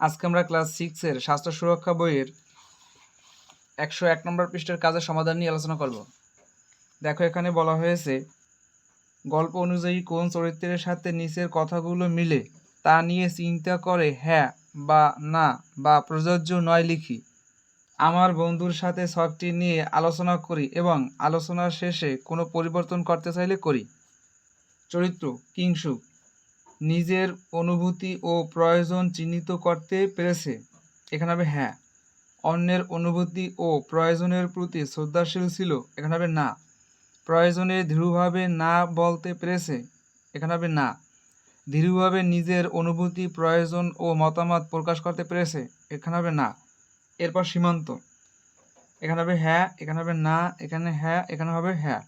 আজকে আমরা ক্লাস সিক্সের স্বাস্থ্য সুরক্ষা বইয়ের একশো এক নম্বর পৃষ্ঠের কাজের সমাধান নিয়ে আলোচনা করব। দেখো, এখানে বলা হয়েছে, গল্প অনুযায়ী কোন চরিত্রের সাথে নিচের কথাগুলো মিলে তা নিয়ে চিন্তা করে হ্যাঁ বা না বা প্রযোজ্য নয় লিখি। আমার বন্ধুর সাথে ছকটি নিয়ে আলোচনা করি এবং আলোচনার শেষে কোনো পরিবর্তন করতে চাইলে করি। চরিত্র, কিংসুক। নিজের অনুভূতি ও প্রয়োজন চিহ্নিত করতে পেরেছে। এখানে হবে হ্যাঁ। অন্যের অনুভূতি ও প্রয়োজনের প্রতি শ্রদ্ধাশীল ছিল। এখানে হবে না। প্রয়োজনে দৃঢ়ভাবে না বলতে পেরেছে। এখানে হবে না। দৃঢ়ভাবে নিজের অনুভূতি, প্রয়োজন ও মতামত প্রকাশ করতে পেরেছে। এখানে হবে না। এরপর সীমান্ত। এখানে হবে হ্যাঁ এখানে হবে না, এখানে হ্যাঁ এখানে হবে হ্যাঁ।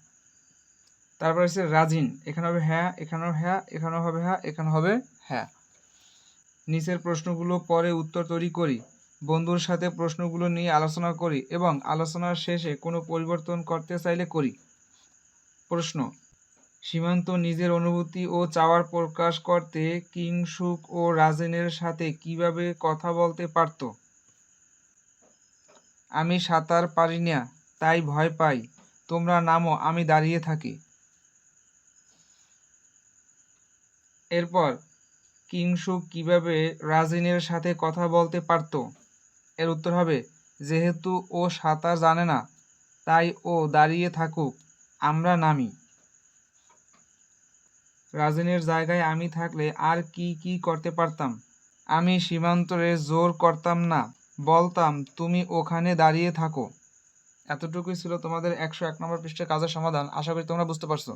তারপর হচ্ছে রাজিন, এখানে হবে হ্যাঁ এখানেও হ্যাঁ এখানে হবে হ্যাঁ এখানে হবে হ্যাঁ। নিচের প্রশ্নগুলো পরে উত্তর তৈরি করি, বন্ধুর সাথে প্রশ্নগুলো নিয়ে আলোচনা করি এবং আলোচনার শেষে কোনো পরিবর্তন করতে চাইলে করি। প্রশ্ন, সীমান্ত নিজের অনুভূতি ও চাওয়ার প্রকাশ করতে কিংসুক ও রাজিনের সাথে কীভাবে কথা বলতে পারত? আমি সাঁতার পারি না, তাই ভয় পাই। তোমরা নামো, আমি দাঁড়িয়ে থাকি। এরপর কিংসুক কীভাবে রাজিনের সাথে কথা বলতে পারত? এর উত্তর হবে, যেহেতু ও সাঁতার জানে না, তাই ও দাঁড়িয়ে থাকুক, আমরা নামি। রাজিনের জায়গায় আমি থাকলে আর কি কি করতে পারতাম? আমি সীমান্তরে জোর করতাম না, বলতাম, তুমি ওখানে দাঁড়িয়ে থাকো। এতটুকুই ছিল তোমাদের একশো এক নম্বর পৃষ্ঠের কাজের সমাধান। আশা করি তোমরা বুঝতে পারছ।